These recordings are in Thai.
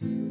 บ่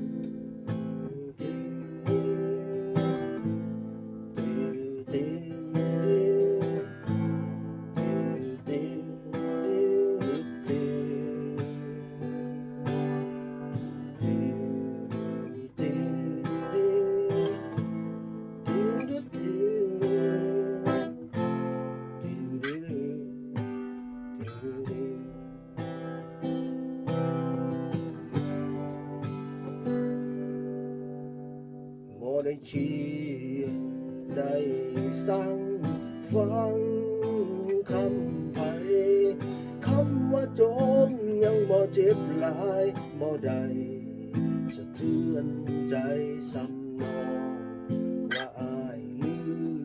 ได้คิดได้สั่งฟังคำไผคำว่าจมยังบ่เจ็บหลายบ่ได้สะเทือนใจซ้ำนองว่าอายลืม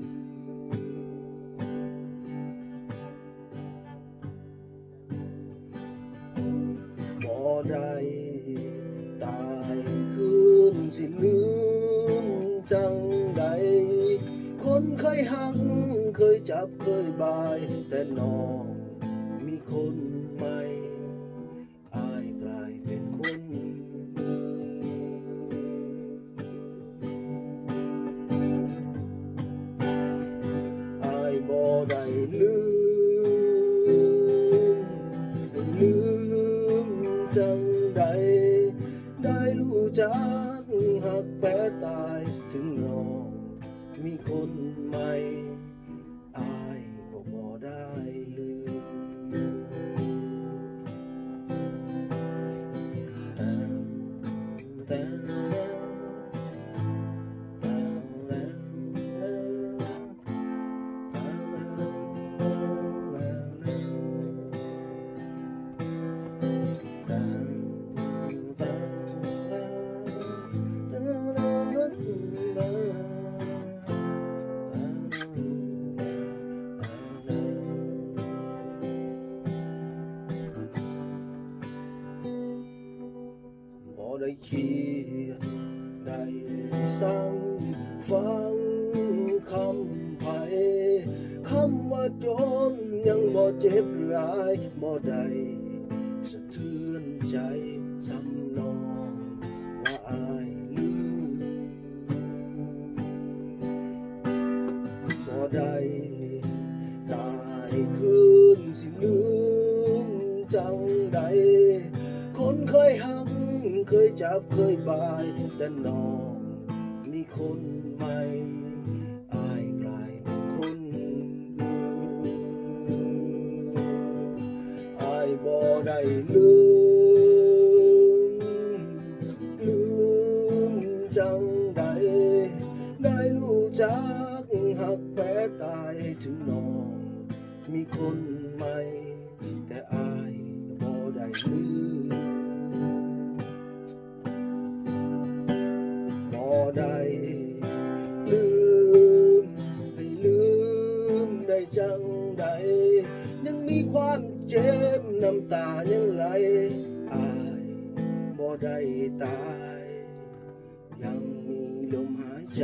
บ่ได้ ยจับเคยบาย แต่น้องมีคนใหม่อายกลายเป็นคนอายบ่ได้ลืมลืมจังใด ได้รู้จักหักแปรตายถึงน้องมีคนใหม่ ได้คิดได้สั่งฟังคำไผคำว่าจมยังบ่เจ็บหลายบ่ได้สะเทือนใจซ้ำนองว่าอายลืมบ่ได้ตายคืนสิลืมจังใดคนเคยหัก เคยจับเคยบาย แต่น้องมีคนใหม่อายกลายเป็นคนอื่นอายบ่ได้ลืมลืมจังใดได้รู้จักหักแปรตายถึงน้องมีคนใหม่ แต่อายบ่ได้ลืม จังใด ยังมีความเจ็บน้ำตายังไหลอายบ่ได้ตาย ยังมีลมหายใจ